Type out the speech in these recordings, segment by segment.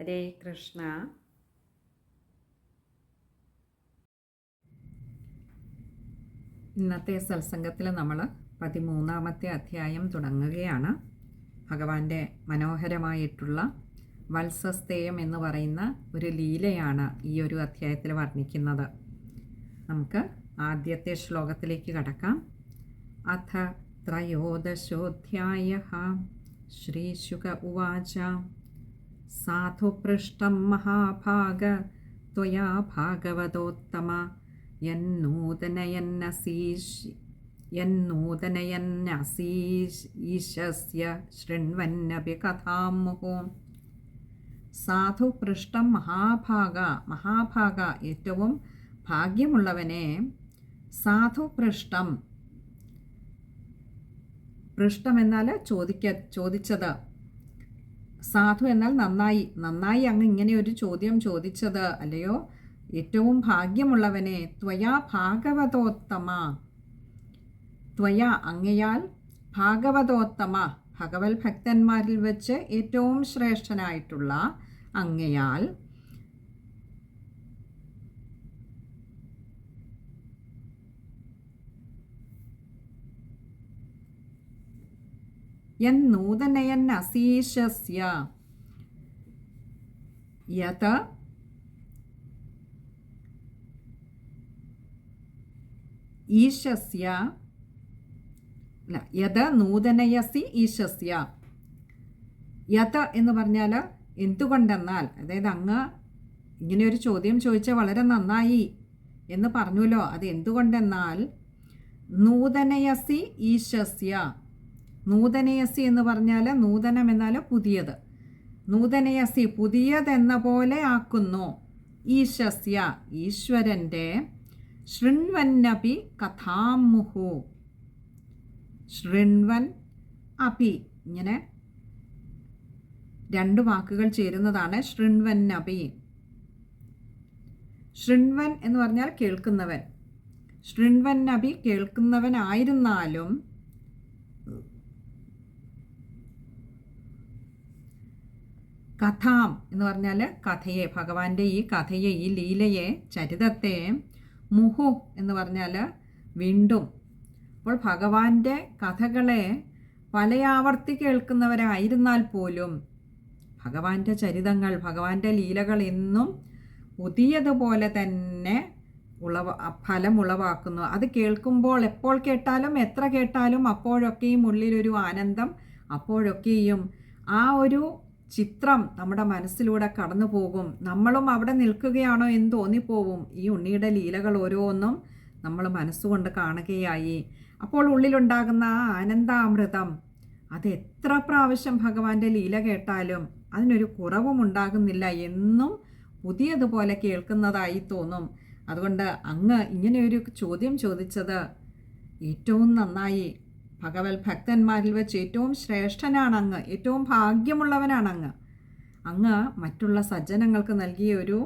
ഹരേ കൃഷ്ണ. ഇന്നത്തെ സത്സംഗത്തിൽ നമ്മൾ പതിമൂന്നാമത്തെ അധ്യായം തുടങ്ങുകയാണ്. ഭഗവാന്റെ മനോഹരമായിട്ടുള്ള വത്സസ്തേയം എന്ന് പറയുന്ന ഒരു ലീലയാണ് ഈ ഒരു അധ്യായത്തിൽ വർണിക്കുന്നത്. നമുക്ക് ആദ്യത്തെ ശ്ലോകത്തിലേക്ക് കടക്കാം. അഥ ത്രയോദശോധ്യായ ശ്രീശുക ഉവാച. സാധുപൃഷ്ടം മഹാഭാഗ त्वया ഭാഗവതോത്തമ യന്നൂതനയന്നസീഷ് യന്നൂതനയന്നസീഷ് ഈശസ്യ ശൃണ്വന്നപി കഥാം മുഹോ സാധുപൃഷ്ടം മഹാഭാഗ മഹാഭാഗ ഏറ്റവും ഭാഗ്യമുള്ളവനെ സാധുപൃഷ്ടം പൃഷ്ടം എന്നാൽ ചോദിക്ക ചോദിച്ചത് സാധു എന്നാൽ നന്നായി. നന്നായി അങ്ങ് ഇങ്ങനെ ഒരു ചോദ്യം ചോദിച്ചത് അല്ലയോ? ഏറ്റവും ഭാഗ്യമുള്ളവനെ ത്വയാ ഭാഗവതോത്തമ. ത്വയ അങ്ങയാൽ ഭാഗവതോത്തമ. ഭഗവത് ഭക്തന്മാരിൽ വെച്ച് ഏറ്റവും ശ്രേഷ്ഠനായിട്ടുള്ള അങ്ങയാൽ യന്നൂതനയന്നസീശസ്യ യത് ഈശസ്യ യത് നൂതനയസി ഈശസ്യ യത് എന്ന് പറഞ്ഞാൽ എന്തുകൊണ്ടെന്നാൽ അതായത് അങ്ങ് ഇങ്ങനെ ഒരു ചോദ്യം ചോദിച്ചാൽ വളരെ നന്നായി എന്ന് പറഞ്ഞുല്ലോ അത് എന്തുകൊണ്ടെന്നാൽ നൂതനയസി ഈശസ്യ നൂതനയസി എന്ന് പറഞ്ഞാൽ നൂതനം എന്നാൽ പുതിയത്. നൂതനയസി പുതിയതെന്ന പോലെ ആക്കുന്നു. ഈശസ്യ ഈശ്വരന്റെ ശൃൺവന്നപി കഥാമുഹു. ശൃൺവൻ അപി. ഇങ്ങനെ രണ്ട് വാക്കുകൾ ചേരുന്നതാണ് ശൃൺവൻ അപി ശൃൺവൻ എന്ന് പറഞ്ഞാൽ കേൾക്കുന്നവൻ. ശൃണ്വന്നപി കേൾക്കുന്നവനായിരുന്നാലും കഥാം എന്ന് പറഞ്ഞാൽ കഥയെ ഭഗവാന്റെ ഈ കഥയെ ഈ ലീലയെ ചരിതത്തെ മുഹു എന്ന് പറഞ്ഞാൽ വീണ്ടും. അപ്പോൾ ഭഗവാന്റെ കഥകളെ പലയാവർത്തി കേൾക്കുന്നവരായിരുന്നാൽ പോലും ഭഗവാന്റെ ചരിതങ്ങൾ ഭഗവാന്റെ ലീലകൾ എന്നും പുതിയതുപോലെ തന്നെ ഉളവ ഫലം ഉളവാക്കുന്നു അത് കേൾക്കുമ്പോൾ എപ്പോൾ കേട്ടാലും എത്ര കേട്ടാലും അപ്പോഴൊക്കെയും ഉള്ളിലൊരു ആനന്ദം അപ്പോഴൊക്കെയും ആ ഒരു ചിത്രം നമ്മുടെ മനസ്സിലൂടെ കടന്നു പോകും. നമ്മളും അവിടെ നിൽക്കുകയാണോ എന്ന് തോന്നിപ്പോവും. ഈ ഉണ്ണിയുടെ ലീലകൾ ഓരോന്നും നമ്മൾ മനസ്സുകൊണ്ട് കാണുകയായി. അപ്പോൾ ഉള്ളിലുണ്ടാകുന്ന ആ ആനന്ദാമൃതം അത് എത്ര പ്രാവശ്യം ഭഗവാന്റെ ലീല കേട്ടാലും അതിനൊരു കുറവും ഉണ്ടാകുന്നില്ല എന്നും പുതിയതുപോലെ കേൾക്കുന്നതായി തോന്നും. അതുകൊണ്ട് അങ്ങ് ഇങ്ങനെയൊരു ചോദ്യം ചോദിച്ചത് ഏറ്റവും നന്നായി ഭഗവത് ഭക്തന്മാരിൽ വെച്ച് ഏറ്റവും ശ്രേഷ്ഠനാണ് അങ്ങ് ഏറ്റവും ഭാഗ്യമുള്ളവനാണ് അങ്ങ് അങ്ങ് മറ്റുള്ള സജ്ജനങ്ങൾക്ക് നൽകിയ ഒരു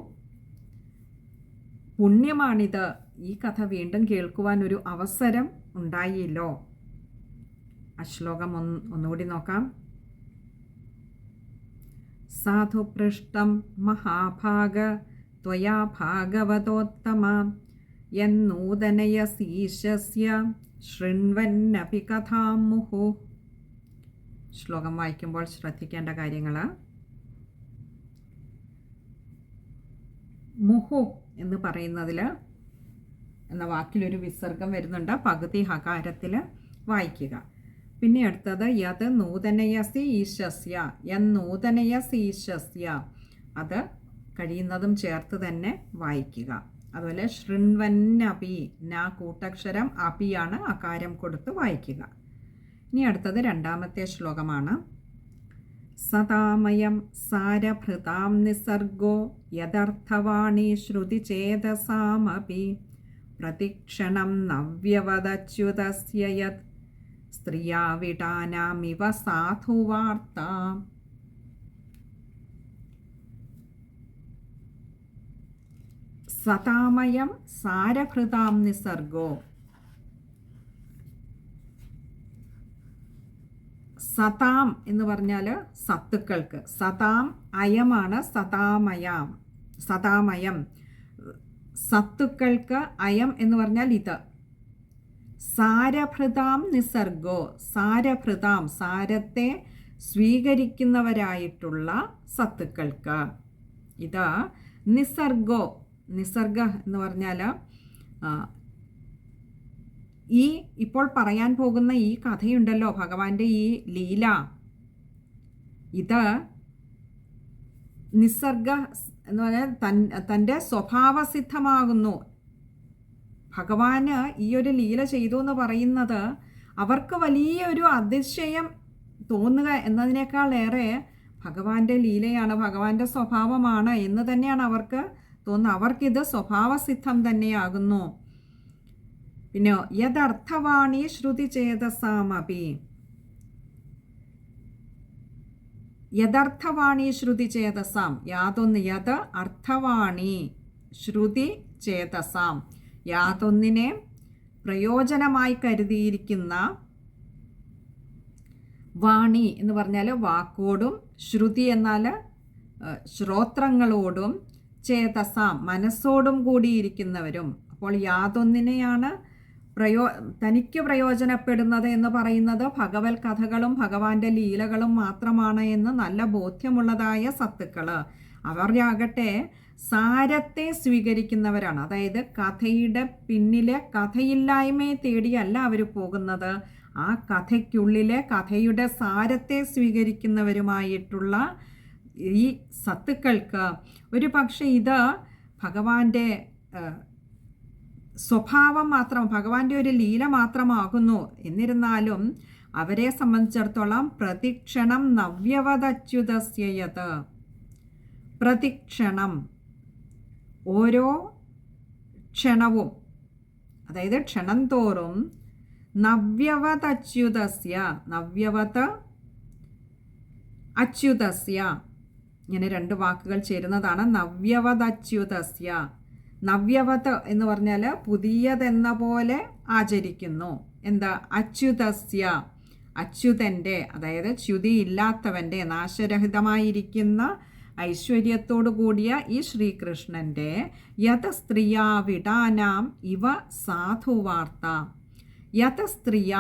പുണ്യമാണിത്. ഈ കഥ വീണ്ടും കേൾക്കുവാൻ ഒരു അവസരം ഉണ്ടായില്ലോ. ആ ശ്ലോകം ഒന്ന് ഒന്നുകൂടി നോക്കാം. സാധുപൃഷ്ടം മഹാഭാഗ ത്വയാ ഭാഗവതോത്തമ യന്നൂതനയസീശസ്യ ശൃണ്വന്നപി കഥാമുഹു ശ്ലോകം വായിക്കുമ്പോൾ ശ്രദ്ധിക്കേണ്ട കാര്യങ്ങൾ മുഹു എന്ന് പറയുന്നതിൽ എന്ന വാക്കിലൊരു വിസർഗം വരുന്നുണ്ട്. പകുതി ഹകാരത്തിൽ വായിക്കുക. പിന്നെ അടുത്തത് യത് നൂതനയസി ഈശസ്യ യൻ നൂതനയസി ഈശസ്യ അത് കഴിയുന്നതും ചേർത്ത് തന്നെ വായിക്കുക. അതുപോലെ ശൃൺവന്നപി ന കൂട്ടക്ഷരം അപിയാണ് അകാരം കൊടുത്ത് വായിക്കുക. ഇനി അടുത്തത് രണ്ടാമത്തെ ശ്ലോകമാണ്. സതാമയം സാരഭൃതാം നിസർഗോ യഥർത്ഥവാണി ശ്രുതിചേതസാമപി പ്രതിക്ഷണം നവ്യവദച്യുതസ്യ യത്. സാധുവാർത്താം സാധുവാർത്ത. സതാമയം സാരഭൃതാം നിസർഗോ. സതാം എന്ന് പറഞ്ഞാൽ സത്തുക്കൾക്ക്. സതാം അയമാണ് സതാമയം. സതാമയം. സത്തുക്കൾക്ക് അയം എന്ന് പറഞ്ഞാൽ ഇത്. സാരഭൃതാം നിസർഗോ. സാരഭൃതാം സാരത്തെ സ്വീകരിക്കുന്നവരായിട്ടുള്ള സത്തുക്കൾക്ക്. ഇത് നിസർഗോ നിസർഗ എന്ന് പറഞ്ഞാൽ ഈ ഇപ്പോൾ പറയാൻ പോകുന്ന ഈ കഥയുണ്ടല്ലോ ഭഗവാന്റെ ഈ ലീല. ഇത് നിസർഗ എന്ന് പറഞ്ഞാൽ തൻ തന്റെ സ്വഭാവസിദ്ധമാകുന്നു. ഭഗവാന് ഈ ഒരു ലീല ചെയ്തു എന്ന് പറയുന്നത് അവർക്ക് വലിയൊരു അതിശയം തോന്നുക എന്നതിനേക്കാൾ ഏറെ ഭഗവാന്റെ ലീലയാണ് ഭഗവാന്റെ സ്വഭാവമാണ് എന്ന് തന്നെയാണ് അവർക്ക് തോന്നുന്നത് അവർക്കിത് സ്വഭാവസിദ്ധം തന്നെയാകുന്നു. പിന്നെ യഥർത്ഥവാണി ശ്രുതി ചേതസാമപി. യഥർത്ഥവാണി ശ്രുതി ചേതസാം. യാതൊന്ന് യഥ അർത്ഥവാണി ശ്രുതി ചേതസാം. യാതൊന്നിനെ പ്രയോജനമായി കരുതിയിരിക്കുന്ന വാണി എന്ന് പറഞ്ഞാൽ വാക്കോടും ശ്രുതി എന്നാൽ ശ്രോത്രങ്ങളോടും ചേതസാം മനസ്സോടും കൂടിയിരിക്കുന്നവരും. അപ്പോൾ യാതൊന്നിനെയാണ് പ്രയോ തനിക്ക് പ്രയോജനപ്പെടുന്നത് എന്ന് പറയുന്നത് ഭഗവത് കഥകളും ഭഗവാന്റെ ലീലകളും മാത്രമാണ് എന്ന് നല്ല ബോധ്യമുള്ളതായ സത്തുക്കൾ അവരാകട്ടെ സാരത്തെ സ്വീകരിക്കുന്നവരാണ്. അതായത് കഥയുടെ പിന്നിലെ കഥയില്ലായ്മയെ തേടിയല്ല അവർ പോകുന്നത്. ആ കഥയ്ക്കുള്ളിലെ കഥയുടെ സാരത്തെ സ്വീകരിക്കുന്നവരുമായിട്ടുള്ള ഈ സത്തുക്കൾക്ക് ഒരു പക്ഷേ ഇത് ഭഗവാന്റെ സ്വഭാവം മാത്രം ഭഗവാന്റെ ഒരു ലീല മാത്രമാകുന്നു. എന്നിരുന്നാലും അവരെ സംബന്ധിച്ചിടത്തോളം പ്രതിക്ഷണം നവ്യവതച്യുതസ്യത് പ്രതിക്ഷണം. ഓരോ ക്ഷണവും അതായത് ക്ഷണം തോറും നവ്യവതച്യുതസ്യ നവ്യവത അച്യുതസ്യ. ഇങ്ങനെ രണ്ട് വാക്കുകൾ ചേരുന്നതാണ് നവ്യവതച്യുതസ്യ നവ്യവത എന്ന് പറഞ്ഞാൽ പുതിയതെന്ന പോലെ ആചരിക്കുന്നു. എന്താ? അച്യുതസ്യ. അച്യുതന്റെ അതായത് ച്യുതിയില്ലാത്തവന്റെ നാശരഹിതമായിരിക്കുന്ന ഐശ്വര്യത്തോടു കൂടിയ ഈ ശ്രീകൃഷ്ണന്റെ യഥസ്ത്രീയാ വിടാനാം ഇവ സാധുവാർത്ത. യഥസ്ത്രീയ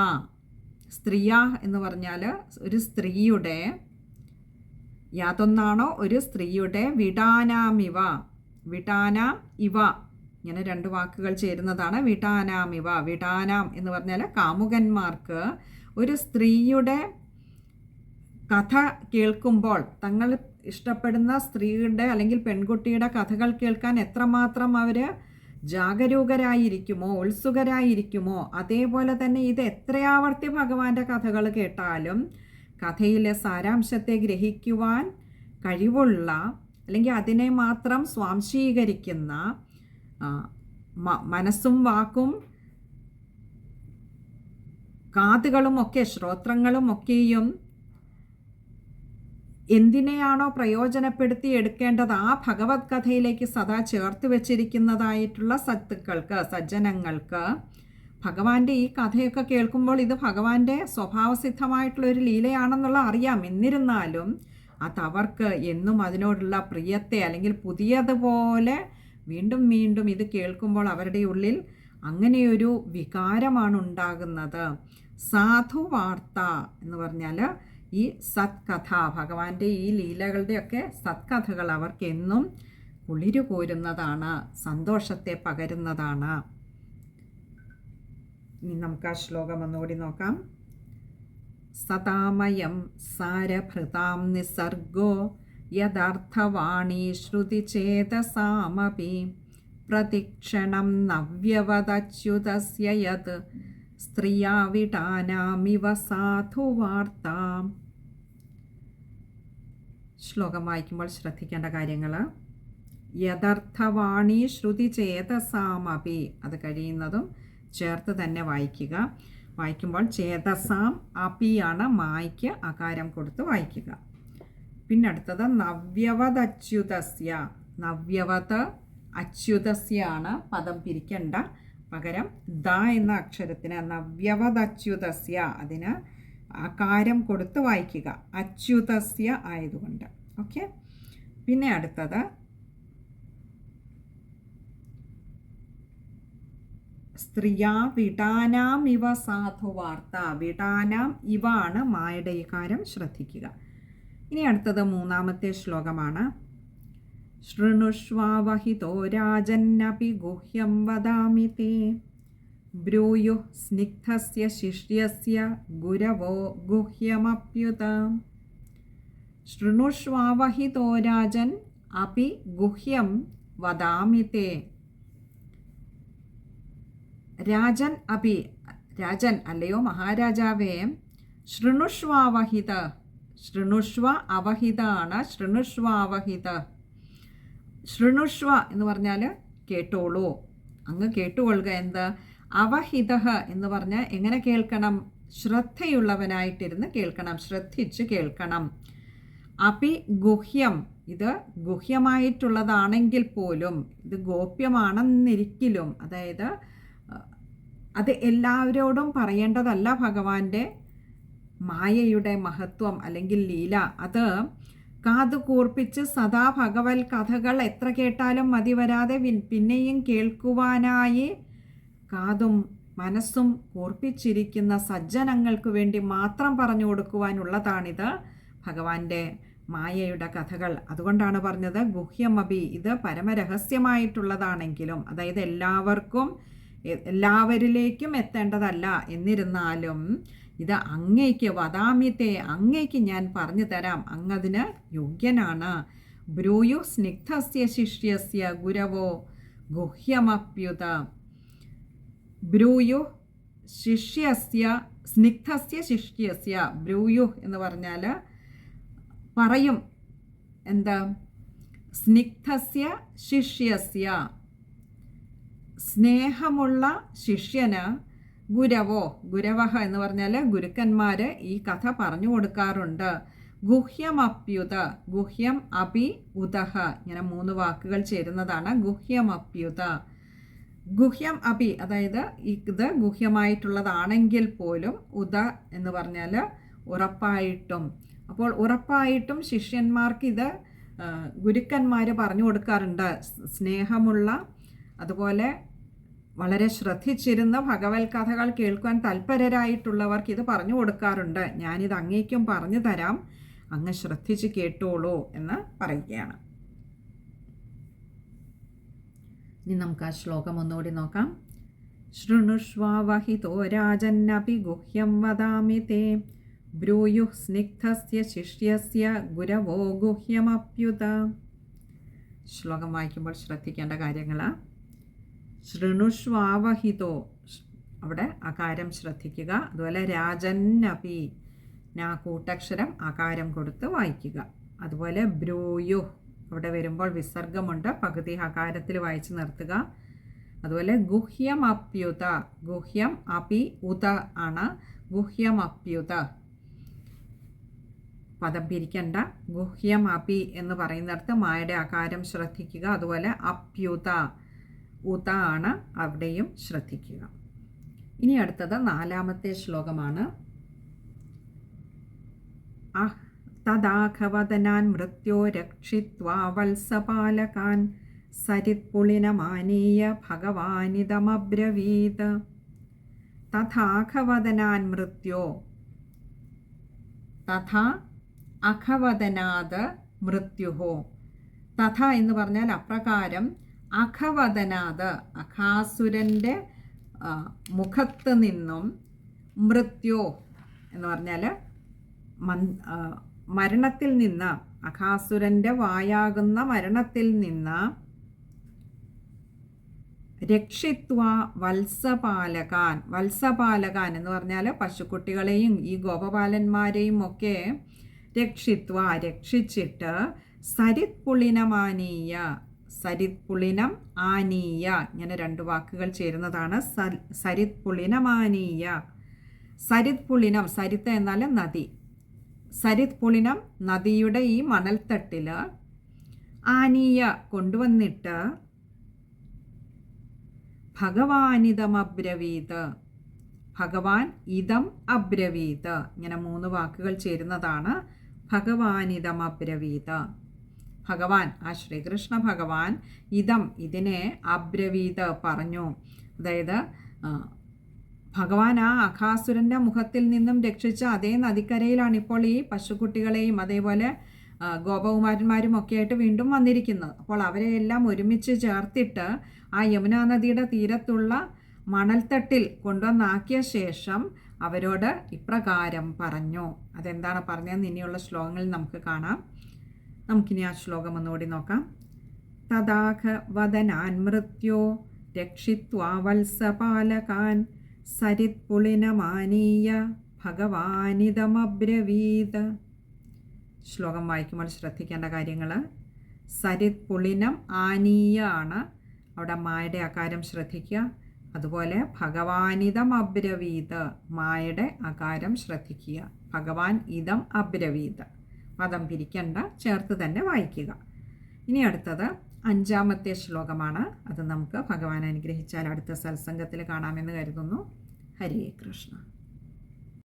സ്ത്രീയ. എന്ന് പറഞ്ഞാൽ ഒരു സ്ത്രീയുടെ യാതൊന്നാണോ ഒരു സ്ത്രീയുടെ വിടാനാമിവ? വിടാനാം ഇവ. ഇങ്ങനെ രണ്ട് വാക്കുകൾ ചേരുന്നതാണ് വിടാനാമിവ. വിടാനാം എന്ന് പറഞ്ഞാൽ കാമുകന്മാർക്ക് ഒരു സ്ത്രീയുടെ കഥ കേൾക്കുമ്പോൾ തങ്ങൾ ഇഷ്ടപ്പെടുന്ന സ്ത്രീയുടെ അല്ലെങ്കിൽ പെൺകുട്ടിയുടെ കഥകൾ കേൾക്കാൻ എത്രമാത്രം അവർ ജാഗരൂകരായിരിക്കുമോ ഉത്സുകരായിരിക്കുമോ? അതേപോലെ തന്നെ ഇത് എത്രയാവർത്തി ഭഗവാന്റെ കഥകൾ കേട്ടാലും കഥയിലെ സാരാംശത്തെ ഗ്രഹിക്കുവാൻ കഴിവുള്ള അല്ലെങ്കിൽ അതിനെ മാത്രം സ്വാംശീകരിക്കുന്ന മനസ്സും വാക്കും കാതുകളും ഒക്കെ ശ്രോത്രങ്ങളും ഒക്കെയും എന്തിനെയാണോ പ്രയോജനപ്പെടുത്തി എടുക്കേണ്ടത് ആ ഭഗവത് കഥയിലേക്ക് സദാ ചേർത്ത് വച്ചിരിക്കുന്നതായിട്ടുള്ള സത്തുക്കൾക്ക് സജ്ജനങ്ങൾക്ക് ഭഗവാന്റെ ഈ കഥയൊക്കെ കേൾക്കുമ്പോൾ ഇത് ഭഗവാന്റെ സ്വഭാവസിദ്ധമായിട്ടുള്ള ഒരു ലീലയാണെന്നുള്ള അറിയാം. എന്നിരുന്നാലും അതവർക്ക് എന്നും അതിനോടുള്ള പ്രിയത്തെ അല്ലെങ്കിൽ പുതിയതുപോലെ വീണ്ടും വീണ്ടും ഇത് കേൾക്കുമ്പോൾ അവരുടെ ഉള്ളിൽ അങ്ങനെയൊരു വികാരമാണ് ഉണ്ടാകുന്നത്. സാധു വാർത്ത എന്ന് പറഞ്ഞാൽ ഈ സത്കഥ ഭഗവാന്റെ ഈ ലീലകളുടെയൊക്കെ സത്കഥകൾ അവർക്ക് എന്നും കുളിരു കോരുന്നതാണ് സന്തോഷത്തെ പകരുന്നതാണ്. ഇനി നമുക്ക് ആ ശ്ലോകം ഒന്നുകൂടി നോക്കാം. സതാമയം സാരഭൃതാം നിസർഗോ യഥാർത്ഥവാണി ശ്രുതിചേതസാമപി. പ്രതിക്ഷണം നവ്യവതച്യുതസ്യ യത്. സ്ത്രീയാവിടാനാമിവ സാധുവാർത്ത. ശ്ലോകം വായിക്കുമ്പോൾ ശ്രദ്ധിക്കേണ്ട കാര്യങ്ങൾ യഥാർത്ഥവാണി ശ്രുതി ചേതസാമപി അത് കഴിയുന്നതും ചേർത്ത് തന്നെ വായിക്കുക. വായിക്കുമ്പോൾ ചേതസാം അപിയാണ് മായ്ക്ക് അകാരം കൊടുത്ത് വായിക്കുക. പിന്നെ അടുത്തത് നവ്യവത് നവ്യവത് അച്യുതസ്യാണ് പദം പിരിക്കേണ്ട. പകരം ദ എന്ന അക്ഷരത്തിന് നവ്യവത് അതിന് അകാരം കൊടുത്ത് വായിക്കുക. അച്യുതസ്യ ആയതുകൊണ്ട്. ഓക്കെ? പിന്നെ അടുത്തത് സ്ത്രീയാ വിടാനാം ഇവ സാധുവാർത്ത വിടാനാം ഇവ ആണ് മായയുടെ ഇകാരം ശ്രദ്ധിക്കുക. ഇനി അടുത്തത് മൂന്നാമത്തെ ശ്ലോകമാണ്. ശൃണുഷ്വാവഹിതോ രാജന്നപി ഗുഹ്യം വദാമി തേ. ബ്രൂയു സ്നിഗ്ധസ്യ ശിഷ്യസ്യ ഗുരവോ ഗുഹ്യമപ്യുത. ശൃണുഷ്വാവഹിതോ രാജൻ അപി ഗുഹ്യം വദാമി തേ. രാജൻ അപി രാജൻ അല്ലയോ മഹാരാജാവേ. ശൃണുഷ്വാവഹിത ശൃണുഷ്വ അവഹിതാണ് ശൃണുഷ്വാവഹിത ശൃണുഷ്വ എന്ന് പറഞ്ഞാൽ കേട്ടോളൂ. അങ്ങ് കേട്ടുകൊള്ളുക എന്ത്? അവഹിത എന്ന് പറഞ്ഞാൽ എങ്ങനെ കേൾക്കണം? ശ്രദ്ധയുള്ളവനായിട്ടിരുന്ന് കേൾക്കണം ശ്രദ്ധിച്ച് കേൾക്കണം. അപി ഗുഹ്യം ഇത് ഗുഹ്യമായിട്ടുള്ളതാണെങ്കിൽ പോലും ഇത് ഗോപ്യമാണെന്നിരിക്കലും അതായത് അത് എല്ലാവരോടും പറയേണ്ടതല്ല ഭഗവാന്റെ മായയുടെ മഹത്വം അല്ലെങ്കിൽ ലീല. അത് കാതു കൂർപ്പിച്ച് സദാ ഭഗവത് കഥകൾ എത്ര കേട്ടാലും മതി വരാതെ പിന്നെയും കേൾക്കുവാനായി കാതും മനസ്സും കൂർപ്പിച്ചിരിക്കുന്ന സജ്ജനങ്ങൾക്ക് വേണ്ടി മാത്രം പറഞ്ഞു കൊടുക്കുവാനുള്ളതാണിത് ഭഗവാന്റെ മായയുടെ കഥകൾ. അതുകൊണ്ടാണ് പറഞ്ഞത് ഗുഹ്യമബി ഇത് പരമരഹസ്യമായിട്ടുള്ളതാണെങ്കിലും അതായത് എല്ലാവർക്കും എല്ലാവരിലേക്കും എത്തേണ്ടതല്ല. എന്നിരുന്നാലും ഇത് അങ്ങേക്ക് വദാമ്യത്തെ അങ്ങേക്ക് ഞാൻ പറഞ്ഞു തരാം. അങ്ങതിന് യോഗ്യനാണ്. ബ്രൂയു സ്നിഗ്ധസ്യ ശിഷ്യസ്യ ഗുരവോ ഗുഹ്യമപ്യുത. ബ്രൂയു ശിഷ്യസ്യ സ്നിഗ്ധസ്യ ശിഷ്യസ്യ. ബ്രൂയു എന്ന് പറഞ്ഞാൽ പറയും. എന്താ? സ്നിഗ്ധസ്യ ശിഷ്യസ്യ. സ്നേഹമുള്ള ശിഷ്യന് ഗുരവോ ഗുരവഹ എന്ന് പറഞ്ഞാൽ ഗുരുക്കന്മാർ ഈ കഥ പറഞ്ഞു കൊടുക്കാറുണ്ട്. ഗുഹ്യമപ്യുത ഗുഹ്യം അപി ഉദഹ. ഇങ്ങനെ മൂന്ന് വാക്കുകൾ ചേരുന്നതാണ് ഗുഹ്യമപ്യുത ഗുഹ്യം അപി അതായത് ഇത് ഗുഹ്യമായിട്ടുള്ളതാണെങ്കിൽ പോലും ഉദ എന്ന് പറഞ്ഞാൽ ഉറപ്പായിട്ടും. അപ്പോൾ ഉറപ്പായിട്ടും ശിഷ്യന്മാർക്ക് ഇത് ഗുരുക്കന്മാർ പറഞ്ഞു കൊടുക്കാറുണ്ട്. സ്നേഹമുള്ള അതുപോലെ വളരെ ശ്രദ്ധിച്ചിരുന്ന ഭഗവത് കഥകൾ കേൾക്കാൻ തൽപരരായിട്ടുള്ളവർക്ക് ഇത് പറഞ്ഞു കൊടുക്കാറുണ്ട്. ഞാനിത് അങ്ങേക്കും പറഞ്ഞു തരാം. അങ്ങ് ശ്രദ്ധിച്ച് കേട്ടോളൂ എന്ന് പറയുകയാണ്. ഇനി നമുക്ക് ആ ശ്ലോകം ഒന്നുകൂടി നോക്കാം. ശൃണുഷ്വാവഹിതോ രാജന്നപി ഗുഹ്യം വദാമി തേ. ബ്രൂയു സ്നിഗ്ധസ്യ ശിഷ്യസ്യ ഗുരവോ ഗുഹ്യമപ്യുത. ശ്ലോകം വായിക്കുമ്പോൾ ശ്രദ്ധിക്കേണ്ട കാര്യങ്ങളാണ് ശൃണുഷ്വാവഹിതോ. അവിടെ അകാരം ശ്രദ്ധിക്കുക. അതുപോലെ രാജന്നപി നാ കൂട്ടക്ഷരം അകാരം കൊടുത്ത് വായിക്കുക. അതുപോലെ ബ്രൂയു അവിടെ വരുമ്പോൾ വിസർഗമുണ്ട്. പകുതി അകാരത്തിൽ വായിച്ച് നിർത്തുക. അതുപോലെ ഗുഹ്യം അപ്യുത ഗുഹ്യം അപി ഉത ആണ്. ഗുഹ്യം അപ്യുത പദം പിരിക്കണ്ട. ഗുഹ്യം അപി എന്ന് പറയുന്നിടത്ത് മായയുടെ അകാരം ശ്രദ്ധിക്കുക. അതുപോലെ അപ്യുത. ഉത ആണ് അവിടെയും ശ്രദ്ധിക്കുക. ഇനി അടുത്തത് നാലാമത്തെ ശ്ലോകമാണ്. തദാഘവദനാൻ മൃത്യോ രക്ഷിത്വാ വത്സപാലകാൻ സരിത്പുളിനമാനീയ ഭഗവാനിതമബ്രവീത്. തഥാഘവദനാൻ മൃത്യോ തഥാ അഖവദനാത് മൃത്യുഹോ. തഥ എന്ന് പറഞ്ഞാൽ അപ്രകാരം അഖവദനാത് അഖാസുരന്റെ മുഖത്ത് നിന്നും മൃത്യോ എന്ന് പറഞ്ഞാൽ മരണത്തിൽ നിന്ന് അഖാസുരന്റെ വായാകുന്ന മരണത്തിൽ നിന്ന് രക്ഷിത്വ വത്സപാലകാൻ. വത്സപാലകാൻ എന്ന് പറഞ്ഞാൽ പശുക്കുട്ടികളെയും ഈ ഗോപപാലന്മാരെയും ഒക്കെ രക്ഷിത്വ രക്ഷിച്ചിട്ട് സരിത് പുളിനമാനീയ സരിത് പുളിനം ആനീയ. ഇങ്ങനെ രണ്ട് വാക്കുകൾ ചേരുന്നതാണ്. സരിത് പുളിനമാനീയ സരിത് പുളിനം സരിത്ത് എന്നാൽ നദി. സരിത് പുളിനം നദിയുടെ ഈ മണൽത്തട്ടിൽ ആനീയ കൊണ്ടുവന്നിട്ട് ഭഗവാനിതമബ്രവീത് ഭഗവാൻ ഇതം അബ്രവീത്. ഇങ്ങനെ മൂന്ന് വാക്കുകൾ ചേരുന്നതാണ് ഭഗവാനിതം അബ്രവീത് ഭഗവാൻ ആ ശ്രീകൃഷ്ണ ഭഗവാൻ ഇതം ഇതിനെ അബ്രവീത് പറഞ്ഞു. അതായത് ഭഗവാൻ ആ അഖാസുരന്റെ മുഖത്തിൽ നിന്നും രക്ഷിച്ച അതേ നദിക്കരയിലാണ് ഇപ്പോൾ ഈ പശുക്കുട്ടികളെയും അതേപോലെ ഗോപകുമാരന്മാരും ഒക്കെ ആയിട്ട് വീണ്ടും വന്നിരിക്കുന്നത്. അപ്പോൾ അവരെ എല്ലാം ഒരുമിച്ച് ചേർത്തിട്ട് ആ യമുനാ നദിയുടെ തീരത്തുള്ള മണൽത്തട്ടിൽ കൊണ്ടുവന്നാക്കിയ ശേഷം അവരോട് ഇപ്രകാരം പറഞ്ഞു. അതെന്താണ് പറഞ്ഞതെന്ന് ഇനിയുള്ള ശ്ലോകങ്ങളിൽ നമുക്ക് കാണാം. നമുക്കിനി ആ ശ്ലോകം ഒന്നുകൂടി നോക്കാം. തഥാഖ വദനാൻ മൃത്യോ രക്ഷിത്വാവത്സപാലകാൻ സരിത് പുളിനമാനീയ ഭഗവാനിതമബ്രവീത്. ശ്ലോകം വായിക്കുമ്പോൾ ശ്രദ്ധിക്കേണ്ട കാര്യങ്ങൾ സരിത് പുളിനം ആനീയ ആണ് അവിടെ മായയുടെ അകാരം ശ്രദ്ധിക്കുക. അതുപോലെ ഭഗവാനിതം അബ്രവീത് മായയുടെ അകാരം ശ്രദ്ധിക്കുക. ഭഗവാൻ ഇതം അബ്രവീത് പദം പിരിക്കണ്ട ചേർത്ത് തന്നെ വായിക്കുക. ഇനി അടുത്തത് അഞ്ചാമത്തെ ശ്ലോകമാണ്. അത് നമുക്ക് ഭഗവാൻ അനുഗ്രഹിച്ചാൽ അടുത്ത സത്സംഗത്തിൽ കാണാമെന്ന് കരുതുന്നു. ഹരേ കൃഷ്ണ.